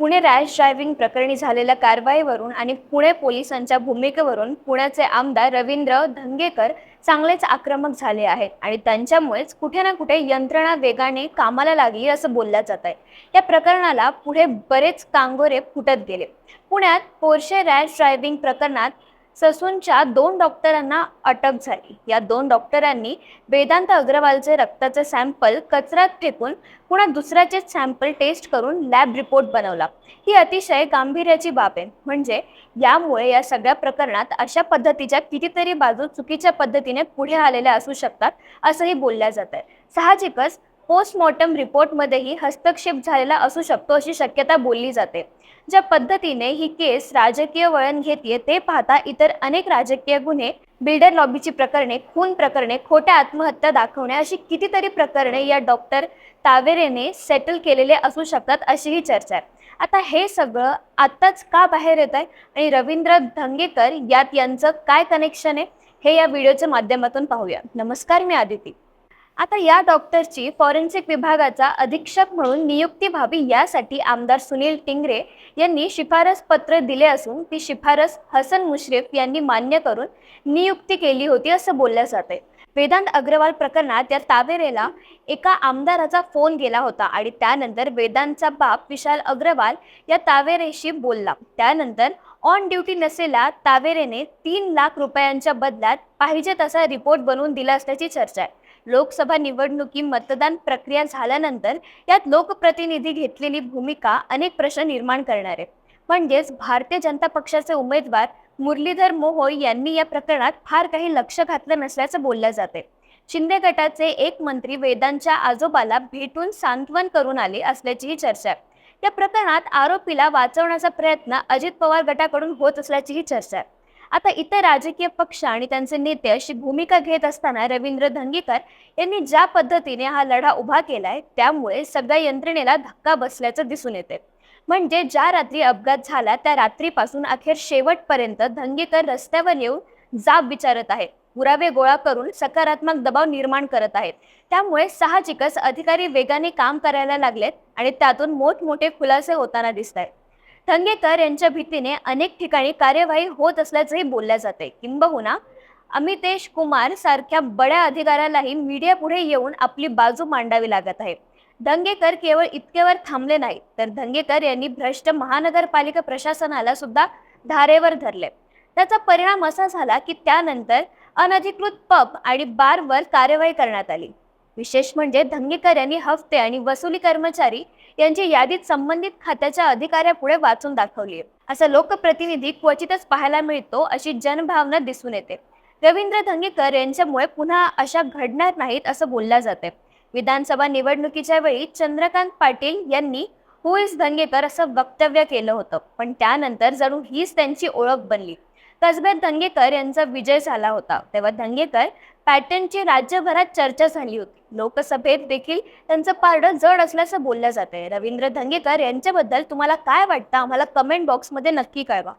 Pune rash driving प्रकरणी झालेल्या कारवाईवरून आणि पुणे पोलिसांच्या भूमिकेवरून पुण्याचे आमदार रवींद्र धंगेकर चांगलेच आक्रमक झाले आहेत आणि त्यांच्यामुळेच कुठे ना कुठे यंत्रणा वेगाने कामाला लागली असं बोललं जात आहे. या प्रकरणाला पुढे बरेच कांगोरे फुटत गेले. पुण्यात पोर्शे रॅश ड्रायव्हिंग प्रकरणात ससूनच्या दोन डॉक्टरांना अटक झाली. या दोन डॉक्टरांनी वेदांत अग्रवालचे रक्ताचे सॅम्पल कचऱ्यात फेकून पुन्हा दुसऱ्याचे सॅम्पल टेस्ट करून लॅब रिपोर्ट बनवला. ही अतिशय गांभीर्याची बाब आहे. म्हणजे यामुळे या सगळ्या प्रकरणात अशा पद्धतीच्या कितीतरी बाजू चुकीच्या पद्धतीने पुढे आलेल्या असू शकतात असंही बोलल्या जात आहे साहजिकच पोस्टमॉर्टम रिपोर्टमध्येही हस्तक्षेप झालेला असू शकतो अशी शक्यता बोलली जाते. ज्या पद्धतीने ही केस राजकीय वळण घेते ते पाहता इतर अनेक राजकीय गुन्हे बिल्डर लॉबीची प्रकरणे खून प्रकरणे खोट्या आत्महत्या दाखवणे अशी कितीतरी प्रकरणे या डॉक्टर तावेरेने सेटल केलेले असू शकतात अशीही चर्चा आहे. आता हे सगळं आत्ताच का बाहेर येत आहे आणि रवींद्र धंगेकर यात यांचं काय कनेक्शन आहे हे या व्हिडिओच्या माध्यमातून पाहूया. नमस्कार मी आदिती. आता या डॉक्टरची फॉरेन्सिक विभागाचा अधीक्षक म्हणून नियुक्ती व्हावी यासाठी आमदार सुनील टिंगरे यांनी शिफारस पत्र दिले असून ती शिफारस हसन मुश्रीफ यांनी मान्य करून नियुक्ती केली होती असं बोललं जाते वेदांत अग्रवाल प्रकरणात या तावेरेला एका आमदाराचा फोन गेला होता आणि त्यानंतर वेदांतचा बाप विशाल अग्रवाल या तावेरेशी बोलला. त्यानंतर ऑन ड्युटी नसलेला तावेरेने तीन लाख रुपयांच्या बदल्यात पाहिजे तसा रिपोर्ट बनवून दिला असल्याची चर्चा आहे. लोकसभा निवडणुकी मतदान प्रक्रिया झाल्यानंतर यात लोकप्रतिनिधी घेतलेली भूमिका अनेक प्रश्न निर्माण करणार. आहे म्हणजेच भारतीय जनता पक्षाचे उमेदवार मुरलीधर मोहोळ यांनी या प्रकरणात फार काही लक्ष घातलं नसल्याचं बोललं जाते. शिंदे गटाचे एक मंत्री वेदांच्या आजोबाला भेटून सांत्वन करून आले असल्याचीही चर्चा. आहे या प्रकरणात आरोपीला वाचवण्याचा प्रयत्न अजित पवार गटाकडून होत असल्याचीही चर्चा. आहे आता इतर राजकीय पक्ष आणि त्यांचे नेते अशी भूमिका घेत असताना रवींद्र धंगेकर यांनी ज्या पद्धतीने हा लढा उभा केलाय त्यामुळे सगळ्या यंत्रणेला धक्का बसल्याचं दिसून येते म्हणजे ज्या रात्री अपघात झाला त्या रात्रीपासून अखेर शेवटपर्यंत धंगेकर रस्त्यावर येऊन जाब विचारत आहेत. पुरावे गोळा करून सकारात्मक दबाव निर्माण करत आहेत. त्यामुळे साहजिकच अधिकारी वेगाने काम करायला लागलेत आणि त्यातून मोठमोठे खुलासे होताना दिसत आहेत धंगेकर यांच्या भीतीने अनेक ठिकाणी कार्यवाही होत असल्याचंही बोलल्या जाते. किंबहुना अमितेश कुमार सारख्या बड्या अधिकाऱ्यालाही मीडिया पुढे येऊन आपली बाजू मांडावी लागत आहे. दंगेकर केवळ इतकेवर थांबले नाही तर धंगेकर यांनी भ्रष्ट महानगरपालिका प्रशासनाला सुद्धा धारेवर धरले. त्याचा परिणाम असा झाला की त्यानंतर अनधिकृत पब आणि बारवर कार्यवाही करण्यात आली. विशेष म्हणजे धंगेकर यांनी हफ्ते आणि वसुली कर्मचारी यांची यादीत संबंधित खात्याच्या अधिकाऱ्यापुढे वाचून दाखवली आहे असा लोकप्रतिनिधी क्वचितच पाहायला मिळतो अशी जनभावना दिसून येते. रवींद्र धंगेकर यांच्यामुळे पुन्हा अशा घडणार नाहीत असं बोलल्या जाते विधानसभा निवडणुकीच्या वेळी चंद्रकांत पाटील यांनी हु इज धंगेकर असं वक्तव्य केलं होतं. पण त्यानंतर जणू हीच त्यांची ओळख बनली. कसबेर धंगेकर यांचा विजय झाला होता. तेव्हा धंगेकर पॅटर्नची राज्यभरात चर्चा झाली होती. लोकसभेत देखील त्यांचं पारडं जड असल्याचं बोललं जाते. रवींद्र धंगेकर यांच्याबद्दल तुम्हाला काय वाटतं? आम्हाला कमेंट बॉक्समध्ये नक्की कळवा.